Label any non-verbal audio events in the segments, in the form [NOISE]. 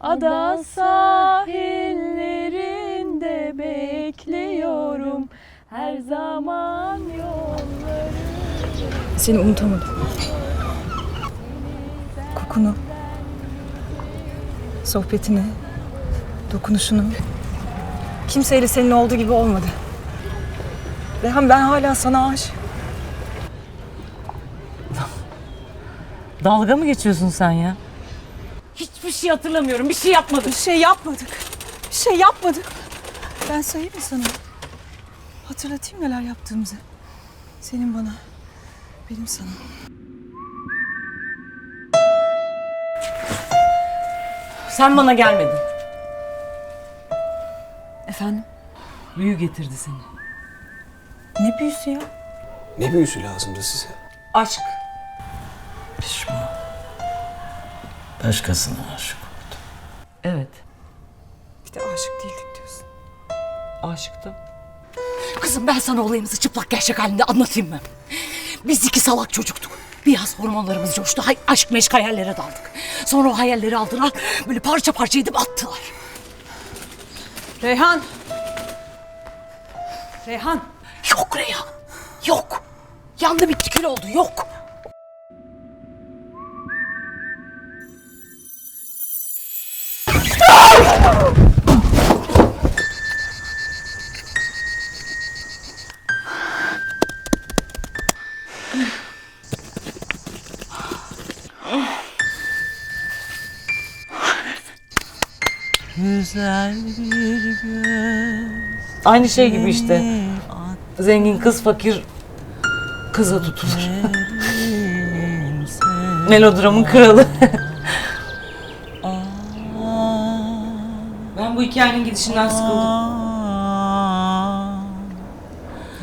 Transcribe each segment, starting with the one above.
Ada sahillerinde bekliyorum her zaman yolları. Seni unutamadım. Kokunu, sohbetini, dokunuşunu. Kimseyle senin olduğu gibi olmadı. Reyhan ben hala sana aşığım. Dalga mı geçiyorsun sen ya? Hiçbir şey hatırlamıyorum. Bir şey yapmadım. Bir şey yapmadık. Bir şey yapmadık. Ben sayayım mı sana? Hatırlatayım neler yaptığımızı. Senin bana, benim sana. Sen bana gelmedin. Efendim? Büyü getirdi seni. Ne büyüsü ya? Ne büyüsü lazımdı size? Aşk. Pişman. Başkasına aşık oldu. Evet. Bir de aşık değildik diyorsun. Aşıktım. Kızım ben sana olayımızı çıplak gerçek halinde anlatayım mı? Biz iki salak çocuktuk. Biraz hormonlarımız coştu. Hay, aşk meşk hayallere daldık. Sonra o hayalleri aldılar. Böyle parça parça edip attılar. Reyhan! Reyhan! Yok Reyhan. Yok. Yandı bitti kül oldu. Yok. Güzel bir göz. Aynı şey gibi işte. Zengin kız fakir kıza tutulur. Melodramın kralı bu hikayenin gidişinden sıkıldım.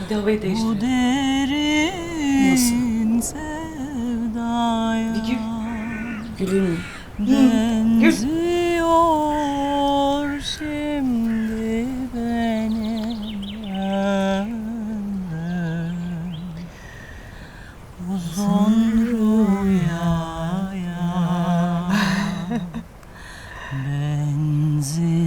Bir de havayı değiştir. Nasıl? sevdaya Bir gül. Gülün mü? Benziyor şimdi benim ömrüm Uzun rüyaya [LAUGHS] benziyor